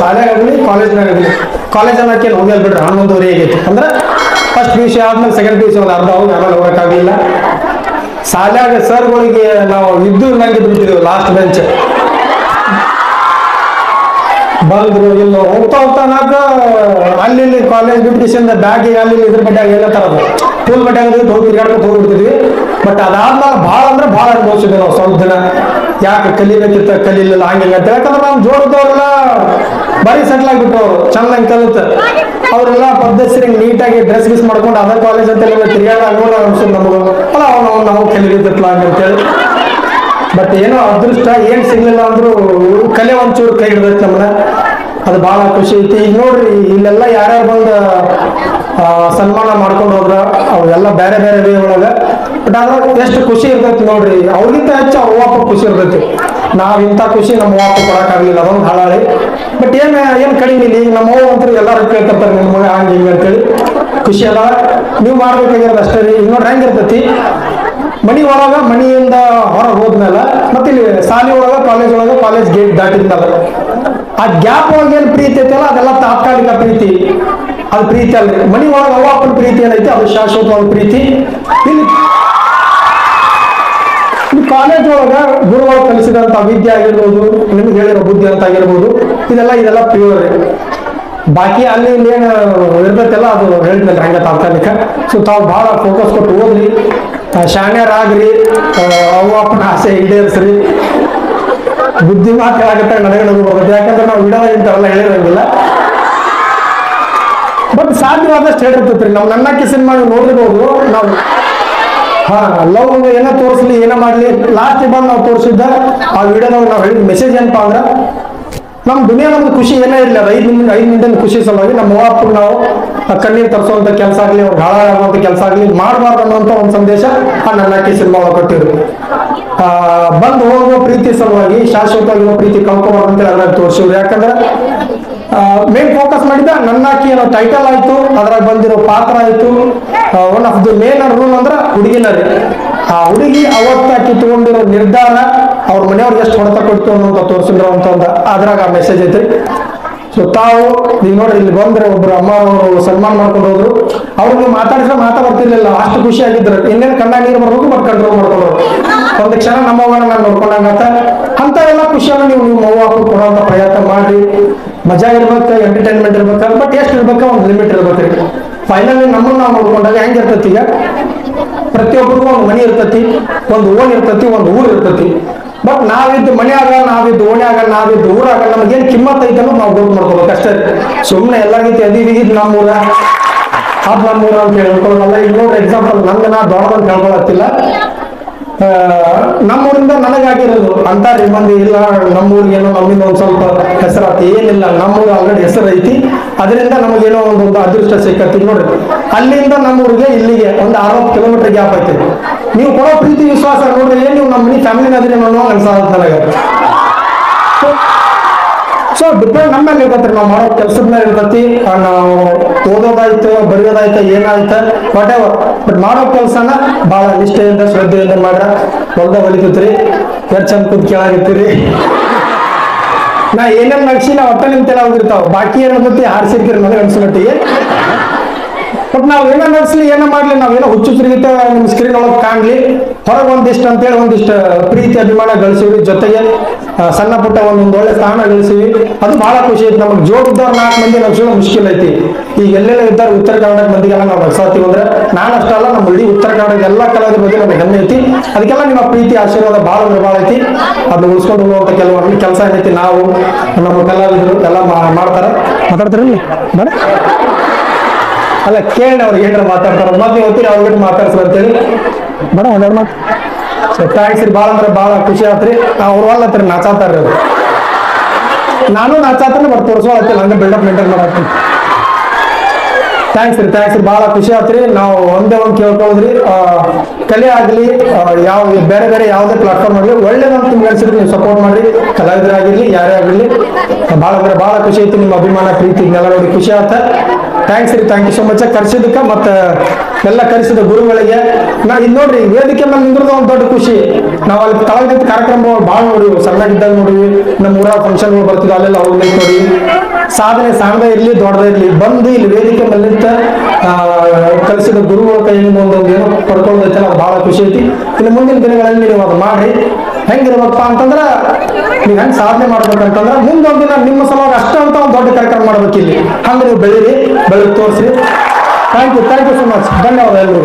ಶಾಲೆಗಾಗಲಿ ಕಾಲೇಜ್ನಾಗಲಿ college ಅನ್ನೋಕೆ ಹೋಗಲ್ ಬಿಡ್ರಿ ಹನ್ನೊಂದುವರೆ ಆಗೈತಿ ಅಂದ್ರೆ ಫಸ್ಟ್ ಪಿ ಯು ಸಿ ಆದ್ಮೇಲೆ ಸೆಕೆಂಡ್ ಪಿ ಯು ಸಿ ಒಂದು ಅರ್ಧ ಹೋಗಿ ಆಮೇಲೆ ಹೋಗಕ್ಕಾಗಲಿಲ್ಲ. ಶಾಲ್ಯಾಗ ಸರ್ಗಳಿಗೆ ನಾವು ಇದ್ದು ನಂಗೆ ಬಿಟ್ಟಿದ್ದೀವಿ ಲಾಸ್ಟ್ ಬೆಂಚ್ ಬಂದ್ರು, ಇಲ್ಲ, ಹೋಗ್ತಾ ಹೋಗ್ತಾ ನಾಕ ಅಲ್ಲಿ ಕಾಲೇಜ್ ಬಿಟ್ಟಿಸಿಂದ ಬ್ಯಾಗಿಗೆ ಅಲ್ಲಿ ಇದ್ರ ಬಡ್ಡ್ಯಾಗ ಎಲ್ಲ ತರದು. ಟೂಲ್ ಬಡ್ಡ್ಯಾಗ ಹೋಗಿ ತಿರ್ಗಾಡ್ಕೊಂಡು ಹೋಗ್ಬಿಡ್ತಿದ್ವಿ ಬಟ್ ಅದಾದ್ಮೇಲೆ ಭಾಳ ಅಂದ್ರೆ ಭಾಳ ಅನುಭವಿಸಿದ್ವಿ ನಾವು ಸ್ವಲ್ಪ ದಿನ. ಯಾಕೆ ಕಲಿಬೇಕಿತ್ತ, ಕಲಿಲಿಲ್ಲ, ಹಂಗಿಲ್ಲ ಅಂತ. ಯಾಕಂದ್ರೆ ನಾವು ಜೋಡದವ್ರೆಲ್ಲ ಬರೀ ಸೆಟ್ಲ್ ಆಗ್ಬಿಟ್ಟು ಚೆನ್ನಾಗಿ ಕಲಿತ ಅವರೆಲ್ಲ ಪದ್ಧತಿ ನೀಟಾಗಿ ಡ್ರೆಸ್ ಗಿಸ್ ಮಾಡ್ಕೊಂಡು ಅದರ್ ಕಾಲೇಜ್ ಅಂತ ಎಲ್ಲ ತಿರುಗಾಡ ನೋಡ ಅನ್ಸುತ್ತೆ ನಮಗೂ. ಅಲ್ಲ, ಅವ್ನು ನಾವು ಕಲಿಗಿದ್ದಪ್ಪ ಅಂತೇಳಿ. ಬಟ್ ಏನೋ ಅದೃಷ್ಟ, ಏನ್ ಸಿಗ್ಲಿಲ್ಲ ಅಂದ್ರೂ ಕಲೆ ಒಂಚೂರು ಕೈ ಹಿಡ್ದೈತಿ ನಮ್ಮನ್ನ ಅದು ಬಹಳ ಖುಷಿ ಐತಿ. ಈಗ ನೋಡ್ರಿ, ಇಲ್ಲೆಲ್ಲ ಯಾರ್ಯಾರು ಬಂದು ಸನ್ಮಾನ ಮಾಡ್ಕೊಂಡು ಹೋದ್ರ ಅವೆಲ್ಲ ಬೇರೆ ಬೇರೆ ವೇ ಒಳಗ. ಬಟ್ ಅದ್ರ ಎಷ್ಟು ಖುಷಿ ಇರ್ತೈತಿ ನೋಡ್ರಿ, ಅವ್ರಿಗಿಂತ ಹೆಚ್ಚು ಅವ್ರ ಖುಷಿ ಇರ್ತೈತಿ. ನಾವ್ ಇಂಥ ಖುಷಿ ನಮ್ಮ ವಾಪ ಕೊಡೋಕ್ಕಾಗಲಿಲ್ಲ, ಅದೊಂದು ಹಾಳಾಳಿ. ಬಟ್ ಏನ, ಏನ್ ಕಡಿಮೆ ಇಲ್ಲ? ನಮ್ಮ ಅವ್ವ ಅಂತೂ ಎಲ್ಲಾರು ಕೇಳ್ತಿರ್ತಾರೆ ನಿಮ್ಮ ಮಗ ಹಂಗೆ ಹಿಂಗೆ ಅಂತೇಳಿ. ಖುಷಿ ಅದ. ನೀವು ಮಾಡ್ಬೇಕಾಗಿರೋದು ಅಷ್ಟೇ ರೀ. ಈಗ ನೋಡ್ರಿ ಹೆಂಗಿರ್ತೈತಿ. ಮನಿ ಒಳಗ, ಮನಿಯಿಂದ ಹೊರಗೆ ಹೋದ್ಮೇಲೆ, ಮತ್ತೆ ಇಲ್ಲಿ ಶಾಲೆ ಒಳಗ ಕಾಲೇಜ್ ಒಳಗ ಕಾಲೇಜ್ ಗೇಟ್ ದಾಟಿದ್ಮೇಲೆ, ಆ ಗ್ಯಾಪ್ ಒಳಗೆ ಏನ್ ಪ್ರೀತಿ ಐತಲ್ಲ, ಅದೆಲ್ಲ ತಾತ್ಕಾಲಿಕ ಪ್ರೀತಿ. ಅದು ಪ್ರೀತಿ ಅಲ್ಲಿ ಮನಿ ಒಳಗೆ ಅವ್ವ ಅಪ್ಪನ ಪ್ರೀತಿ ಏನೈತಿ? ಅದು ಶಾಶ್ವತವಾದ ಪ್ರೀತಿ. ಇಲ್ಲಿ ಕಾಲೇಜ್ ಒಳಗ ಗುರುಗಳು ಕಲಿಸಿದಂತ ವಿದ್ಯೆ ಆಗಿರ್ಬೋದು, ನಿಮ್ಗೆ ಹೇಳಿರೋ ಬುದ್ಧಿ ಅಂತ ಆಗಿರ್ಬೋದು, ಇದೆಲ್ಲ ಇದೆಲ್ಲ ಪ್ಯೂರ್ ಬಾಕಿ ಅಲ್ಲಿ ಇಲ್ಲಿ ಏನು ಇರ್ತೈತೆಲ್ಲ ಅದು ಹೇಳಿದ್ಮೇಲೆ ಹಂಗ ತಾತ್ಕಾಲಿಕ. ಸೊ ತಾವು ಬಹಳ ಫೋಕಸ್ ಕೊಟ್ಟು ಓದ್ರಿ ಶಾಣ್ಯರಾಗ್ರಿ ಅವ್ವ ಅಪ್ಪನ ಆಸೆ ಈಡೇರಿಸ್ರಿ. ಬುದ್ಧಿ ಮಾತಾಗತ್ತೆ ನಗು ಬರ್ತದೆ ಯಾಕಂದ್ರೆ ನಾವು ಇಡೋದ ಇಂಥವೆಲ್ಲ ಹೇಳಿರಂಗಿಲ್ಲ. ಬಟ್ ಸಾಧ್ಯವಾದಷ್ಟು ಹೇಳಿರ್ತೈತ್ರಿ ನಾವು ನನ್ನಕ್ಕೆ ಸಿನಿಮಾ ನೋಡಿರ್ಬೋದು ನಾವು ಹಾ ಲವ್ ಏನೋ ತೋರಿಸ್ಲಿ, ಏನ ಮಾಡ್ಲಿ? ಲಾಸ್ಟ್ ಬಂದು ನಾವು ತೋರಿಸಿದ್ದ ಆ ವಿಡಿಯೋ ನಾವು ಹೇಳಿದ ಮೆಸೇಜ್ ಏನಪ್ಪಾ ಅಂದ್ರೆ, ನಮ್ ದುನಿಯಾ ನಮ್ದು ಖುಷಿ ಏನೇ ಅದು ಐದು ನಿಮಿಷ, ಐದು ನಿಮಿಷದ ಖುಷಿ ಸಲುವಾಗಿ ನಮ್ಮ ಅಪ್ಪ ನಾವು ಕಣ್ಣೀರು ತರಿಸುವಂತ ಕೆಲಸ ಆಗ್ಲಿ, ಅವ್ರು ಹಾಳ ಆಗುವಂತ ಕೆಲಸ ಆಗ್ಲಿ, ಮಾಡಬಾರ್ದು ಅನ್ನೋಂಥ ಒಂದು ಸಂದೇಶ ಆ ನನ್ನಕ್ಕೆ ಸಿನಿಮಾ ಕೊಟ್ಟಿದ್ರು. ಆ, ಬಂದು ಹೋಗುವ ಪ್ರೀತಿ ಸಲುವಾಗಿ ಶಾಶ್ವತವಾಗಿರುವ ಪ್ರೀತಿ ಕಳ್ಕೊಬಾರ್ದು ಅಂತ ಎಲ್ಲ ತೋರಿಸಿದ್ರು. ಯಾಕಂದ್ರೆ ಮೇನ್ ಫೋಕಸ್ ಮಾಡಿದ ನನ್ನಾಕಿ ಏನೋ ಟೈಟಲ್ ಆಯ್ತು, ಅದ್ರಾಗ ಬಂದಿರೋ ಪಾತ್ರ ಆಯ್ತು. One of the main rule ಅಂದ್ರ ಹುಡುಗಿನ ಆ ಹುಡುಗಿ ಅವತ್ತಾಕಿ ತಗೊಂಡಿರೋ ನಿರ್ಧಾರ ಅವ್ರ ಮನೆಯವ್ರಿಗೆ ಎಷ್ಟು ಹೊಡೆತ ಕೊಡ್ತು ಅನ್ನೋದು ತೋರಿಸಿದ್ರು ಅಂತ ಒಂದು ಅದ್ರಾಗ ಆ ಮೆಸೇಜ್ ಐತ್ರಿ. ಸೊ ತಾವು ನೀವು ನೋಡ್ರಿ, ಇಲ್ಲಿ ಬಂದ್ರೆ ಒಬ್ರು ಅಮ್ಮ ಅವರು ಸನ್ಮಾನ ಮಾಡ್ಕೊಂಡು ಹೋದ್ರು. ಅವ್ರಿಗೆ ಮಾತಾಡಿದ್ರೆ ಮಾತಾ ಬರ್ತಿರ್ಲಿಲ್ಲ, ಅಷ್ಟು ಖುಷಿ ಆಗಿದ್ರು. ಇನ್ನೇನು ಕಣ್ಣ ನೀರು ಬರ್ಬೇಕು ಮತ್ತೆ ಕಂಟ್ರೋಲ್ ಮಾಡ್ಕೊಂಡು ಒಂದು ಕ್ಷಣ ನಮ್ಮವ್ವನ ನಾನು ನೋಡ್ಕೊಂಡಂಗತ್ತ ಅಂಥವೆಲ್ಲ ಖುಷಿಯನ್ನು ನೀವು ನಿಮ್ಮ ಅವ್ವ ಕೊಡುವಂತ ಪ್ರಯತ್ನ ಮಾಡ್ರಿ. ಮಜಾ ಇರ್ಬೇಕು ಎಂಟರ್ಟೈನ್ಮೆಂಟ್ ಇರ್ಬೇಕು ಬಟ್ ಎಷ್ಟು ಇರ್ಬೇಕು, ಒಂದು ಲಿಮಿಟ್ ಇರ್ಬೇಕ್ರಿ ಫೈನಲಿ ನಮ್ಮನ್ನು ನಾವು ನೋಡ್ಕೊಂಡಾಗ ಹೆಂಗಿರ್ತೈತಿ ಈಗ? ಪ್ರತಿಯೊಬ್ಬರಿಗೂ ಒಂದು ಮನೆ ಇರ್ತೈತಿ, ಒಂದು ಓಣಿ ಇರ್ತೈತಿ, ಒಂದು ಊರು ಇರ್ತೈತಿ. ಬಟ್ ನಾವಿದ್ದು ಮನೆಯಾಗ ನಾವಿದ್ದು ಓಣ್ಯಾಗ ನಾವಿದ್ದು ಊರಾಗ ಏನು ಕಿಮ್ಮತ್ ಐತೆ ಅನ್ನೋದು ನಾವು ಗೊತ್ತು ಮಾಡ್ಕೋಬೇಕು ಅಷ್ಟೇ. ಸುಮ್ಮನೆ ಎಲ್ಲ ರೀತಿ ಅದಿವಿಗಿದ್ ನಮ್ಮೂರ ಅದ್ ನಮ್ಮೂರ ಅಂತ ಹೇಳ್ಕೊಳ್ಳೋದಲ್ಲ. ಈಗ ನೋಡ್ರಿ ಎಕ್ಸಾಂಪಲ್ ನಂಗೆ ನಾ ದೊಡ್ಡದಂತ ಹೇಳ್ಕೊಳತ್ತಿಲ್ಲ. ನಮ್ಮೂರಿಂದ ನನಗಾಗಿರೋದು ಅಂತ ಮಂದಿ ಇಲ್ಲ ನಮ್ಮೂರಿಗೆ ಏನೋ ನಮ್ಮಿಂದ ಒಂದು ಸ್ವಲ್ಪ ಹೆಸರಾತಿ ಏನಿಲ್ಲ, ನಮ್ಮೂರು ಆಲ್ರೆಡಿ ಹೆಸರು ಐತಿ ಅದರಿಂದ ನಮಗೇನೋ ಒಂದು ಅದೃಷ್ಟ ಸಿಕ್ಕತ್ತಿ ನೋಡ್ರಿ. ಅಲ್ಲಿಂದ ನಮ್ಮೂರಿಗೆ ಇಲ್ಲಿಗೆ ಒಂದು ಅರವತ್ತು ಕಿಲೋಮೀಟರ್ ಗ್ಯಾಪ್ ಐತಿ. ನೀವು ಕೊಡೋ ಪ್ರೀತಿ, ವಿಶ್ವಾಸ ನೋಡ್ರಿ, ಏನು ನೀವು ನಮ್ಮ ಮನೆ ಫ್ಯಾಮಿಲಿ ಅದ್ರಿ ಅನ್ನೋ ಅನ್ಸಾದ ಸೊ ಡಿಪೆಂಡ್ ನಮ್ಮ ಮೇಲೆ ಇರ್ತೈತಿ ನಾವು ಮಾಡೋ ಕೆಲಸದ ಮೇಲೆ ಇರ್ತೈತಿ ನಾವು ಓದೋದಾಯ್ತು, ಬರೆಯೋದಾಯ್ತು, ಏನಾಯ್ತು ವಾಟ್ ಎವರ್ ಬಟ್ ಮಾಡೋ ಕೆಲಸನ ಭಾಳ ನಿಷ್ಠೆಯಿಂದ, ಶ್ರದ್ಧೆಯಿಂದ ಮಾಡ್ರ. ಹೊಲ್ದ ಹೊಲಿತೈತ್ರಿ ಎಷ್ಟು ಚಂದ ಕೂತ್ ಕೇಳಾಗಿರ್ತೀರಿ. ನಾ ಏನೇನ್ ನಗ್ಸಿ ನಾ ಒಟ್ಟ ನಿಮ್ ತೆಲ ಹೋಗಿರ್ತಾವ. ಬಾಕಿ ಏನಂತತಿ ಹಾರಿಸಿರ್ತೀರಿ ನನಗೆ ಅನ್ಸಮಟ್ಟಿಗೆ ಬಟ್ ನಾವು ಏನೋ ನಡೆಸಲಿ ಏನೋ ಮಾಡ್ಲಿ, ನಾವೇನೋ ಹುಚ್ಚು ತಿರುಗಿತ ನಿಮ್ಮ ಸ್ಕ್ರೀನ್ ಒಳಗೆ ಕಾಣ್ಲಿ. ಹೊರಗೆ ಒಂದಿಷ್ಟು ಅಂತೇಳಿ ಒಂದಿಷ್ಟು ಪ್ರೀತಿ, ಅಭಿಮಾನ ಗಳಿಸಿವಿ. ಜೊತೆಗೆ ಸಣ್ಣ ಪುಟ್ಟ ಒಂದೊಂದು ಒಳ್ಳೆ ಸ್ಥಾನ ಗಳಿಸಿವಿ. ಅದು ಬಹಳ ಖುಷಿ ಐತಿ ನಮಗೆ ಜೋಗಿದ್ದವ್ರು ನಾಲ್ಕು ಮಂದಿ ನಗ್ಸೋದು ಮುಷ್ಕಿಲ್ ಐತಿ. ಈಗ ಎಲ್ಲೆಲ್ಲ ಇದ್ದಾರೆ ಉತ್ತರ ಕನ್ನಡ ಮಂದಿಗೆಲ್ಲ ನಾವು ನಗ್ಸಾತೀವಿ ಅಂದ್ರೆ, ನಾನು ಅಷ್ಟಲ್ಲ ನಮ್ಮ ಇಡೀ ಉತ್ತರ ಕನ್ನಡ ಎಲ್ಲ ಕಲಾವಿದ ಬಗ್ಗೆ ನಮಗೆ ಹೆಮ್ಮೆ ಐತಿ. ಅದಕ್ಕೆಲ್ಲ ನಿಮ್ಮ ಪ್ರೀತಿ, ಆಶೀರ್ವಾದ ಬಹಳ ಅಂದ್ರೆ ಬಹಳ ಐತಿ. ಅದನ್ನ ಉಳಿಸ್ಕೊಂಡು ಹೋಗುವಂಥ ಕೆಲವೊಂದು ಕೆಲಸ ಏನೈತಿ, ನಾವು, ನಮ್ಮ ಕಲಾವಿದರು ಎಲ್ಲ ಮಾಡ್ತಾರೆ. ಮಾತಾಡ್ತಾರಲ್ಲಿ ಬೇಡ ಅಲ್ಲ ಕೇಳಿ ಅವ್ರಿಗೆ ಏನಾರ ಮಾತಾಡ್ತಾರ. ಮತ್ತೆ ಹೋಗ್ತೀರಿ ಅವ್ರ ಬಿಟ್ಟು ಮಾತಾಡ್ಸ್ರಿ ಅಂತೇಳಿ ಬೇಡ ಒಂದೆರಡು ಮಾತು. ಥ್ಯಾಂಕ್ಸ್ ರೀ ಭಾಳ ಅಂದ್ರೆ ಭಾಳ ಖುಷಿ ಆತ್ರಿ. ಅವ್ರು ಹತ್ರ ನಾಚಾತಾರ್ರಿ ಅವ್ರು. ನಾನು ನಾಚಾತಾನೆ ಬಟ್ ತೋರಿಸೋಳತ್ತಿಲ್ಲ ಹಂಗೆ ಬಿಲ್ಡಪ್ ಮೇಂಟೈನ್ ಮಾಡತ್ತೀನಿ ಥ್ಯಾಂಕ್ಸ್ ರೀ ಥ್ಯಾಂಕ್ಸ್ ರೀ ಭಾಳ ಖುಷಿ ಆತ್ರಿ. ನಾವು ಒಂದೇ ಒಂದು ಕೇಳ್ಕೊಳ್ಳೋದ್ರಿ ಕಲೆ ಆಗಲಿ ಯಾವ ಬೇರೆ ಬೇರೆ ಯಾವುದೇ ಪ್ಲಾಟ್ಫಾರ್ಮ್ ಆಗಲಿ ಒಳ್ಳೇದಂತ ನಿಮ್ಗೆ ಅನ್ಸಿದ್ರೆ ನೀವು ಸಪೋರ್ಟ್ ಮಾಡಿ ಕಲಾವಿದರಾಗಿರ್ಲಿ ಯಾರೇ ಆಗಿರ್ಲಿ ಭಾಳ ಅಂದ್ರೆ ಭಾಳ ಖುಷಿ ಐತಿ ನಿಮ್ಮ ಅಭಿಮಾನ ಪ್ರೀತಿ ನೋಡಿ ಖುಷಿ ಆತ. ಥ್ಯಾಂಕ್ಸ್ ರೀ ಥ್ಯಾಂಕ್ ಯು ಸೊ ಮಚ್ ಕರ್ಸಿದ್ದಕ್ಕೆ ಮತ್ತೆ ಎಲ್ಲ ಕರೆಸಿದ ಗುರುಗಳಿಗೆ. ನಾ ಇದು ನೋಡ್ರಿ ವೇದಿಕೆ ಮೇಲೆ ನಿಂದ್ರದ ಒಂದು ದೊಡ್ಡ ಖುಷಿ. ನಾವು ಅಲ್ಲಿ ತಳಗಿದ್ದ ಕಾರ್ಯಕ್ರಮ ಭಾಳ ನೋಡಿವಿ ಸಣ್ಣಗಿದ್ದಾಗ ನೋಡಿವಿ. ನಮ್ಮ ಊರಾಗ ಫಂಕ್ಷನ್ಗಳು ಬರ್ತಿದ್ರು ಅಲ್ಲೆಲ್ಲ ಹೋಗ್ಲಿಕ್ಕೆ ನೋಡಿ ಸಾಧನೆ ಸಣ್ಣದ ಇರಲಿ ದೊಡ್ಡದ ಇರಲಿ. ಬಂದು ಇಲ್ಲಿ ವೇದಿಕೆ ಮೇಲೆ ಆ, ಕಲಿಸಿದ ಗುರುಗಳ ಕೈಯಿಂದ ಒಂದೊಂದು ಏನೋ ಪಡ್ಕೊಳ್ಳೋದೈತಲ್ಲ ನಾವು ಬಹಳ ಖುಷಿ ಐತಿ ಇನ್ನು ಮುಂದಿನ ದಿನಗಳಲ್ಲಿ ನೀವು ಅದು ಮಾಡಿ ಹೆಂಗಿರ್ಬೇಕಪ್ಪ ಅಂತಂದ್ರೆ ನೀವು ಹೆಂಗ್ ಸಾಧನೆ ಮಾಡ್ಬೇಕಂತಂದ್ರ ಮುಂದೊಂದು ದಿನ ನಿಮ್ಮ ಸಲುವಾಗಿ ಅಷ್ಟ ಅಂತ ಒಂದು ದೊಡ್ಡ ಕಾರ್ಯಕ್ರಮ ಮಾಡ್ಬೇಕು ಇಲ್ಲಿ. ಹಂಗ ನೀವು ಬೆಳೀರಿ ಬೆಳಗ್ಗೆ ತೋರಿಸಿ thank you thank you so much ಧನ್ಯವಾದ ಎಲ್ಲರೂ